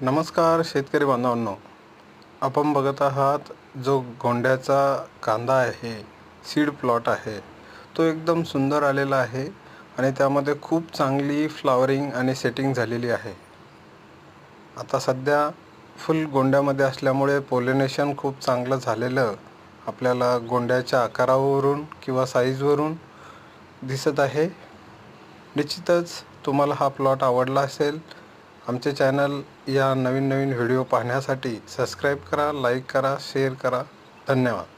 नमस्कार शेतकरी बांधवांनो. आपण बघत आहात जो गोंड्याचा कांदा आहे सीड प्लॉट आहे तो एकदम सुंदर आलेला आहे आणि त्यामध्ये खूप चांगली फ्लावरिंग आणि सेटिंग झालेली आहे. आता सध्या फुल गोंड्यामध्ये असल्यामुळे पोलिनेशन खूप चांगलं झालेलं आपल्याला गोंड्याच्या आकारावरून किंवा साईजवरून दिसत आहे. निश्चितच तुम्हाला हा प्लॉट आवडला असेल आमचे चॅनल या नवीन नवीन व्हिडिओ पाहण्यासाठी सबस्क्राईब करा लाईक करा शेअर करा. धन्यवाद.